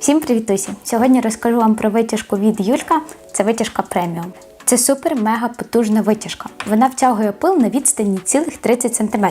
Всім привітусі! Сьогодні розкажу вам про витяжку від Юлька. Це витяжка преміум. Це супер мега потужна витяжка. Вона втягує пил на відстані цілих 30 см,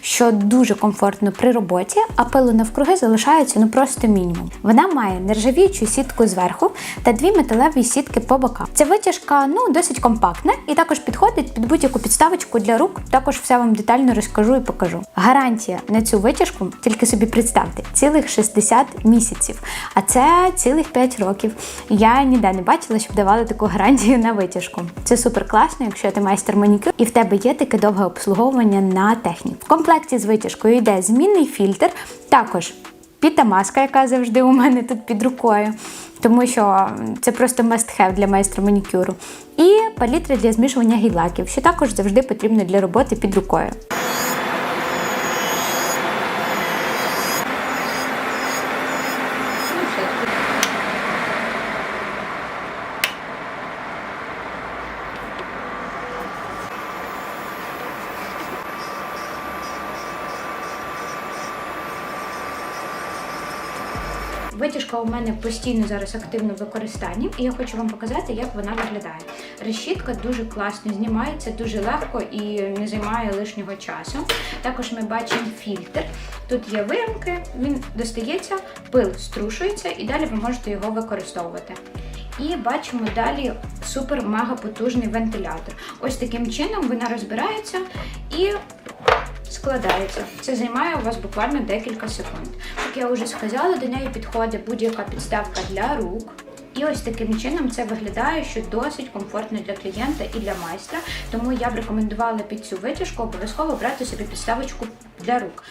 що дуже комфортно при роботі, а пилу навкруги залишається ну просто мінімум. Вона має нержавіючу сітку зверху та дві металеві сітки по бокам. Ця витяжка ну досить компактна і також підходить під будь-яку підставочку для рук. Також все вам детально розкажу і покажу. Гарантія на цю витяжку, тільки собі представте, цілих 60 місяців, а це цілих 5 років. Я ніде не бачила, щоб давали таку гарантію на витяжку. Це супер класно, якщо ти майстер манікюр і в тебе є таке довге обслуговування на техніку. В комплекті з витяжкою йде змінний фільтр, також піта маска, яка завжди у мене тут під рукою, тому що це просто must-have для майстра манікюру. І палітра для змішування гілаків, що також завжди потрібно для роботи під рукою. Витяжка у мене постійно зараз активно в використанні, і я хочу вам показати, як вона виглядає. Решітка дуже класно знімається, дуже легко і не займає лишнього часу. Також ми бачимо фільтр. Тут є виямки, він достається, пил струшується, і далі ви можете його використовувати. І бачимо далі супер-мега потужний вентилятор. Ось таким чином вона розбирається і складається. Це займає у вас буквально декілька секунд. Як я вже сказала, до неї підходить будь-яка підставка для рук. І ось таким чином це виглядає, що досить комфортно для клієнта і для майстра. Тому я б рекомендувала під цю витяжку обов'язково брати собі підставочку для рук.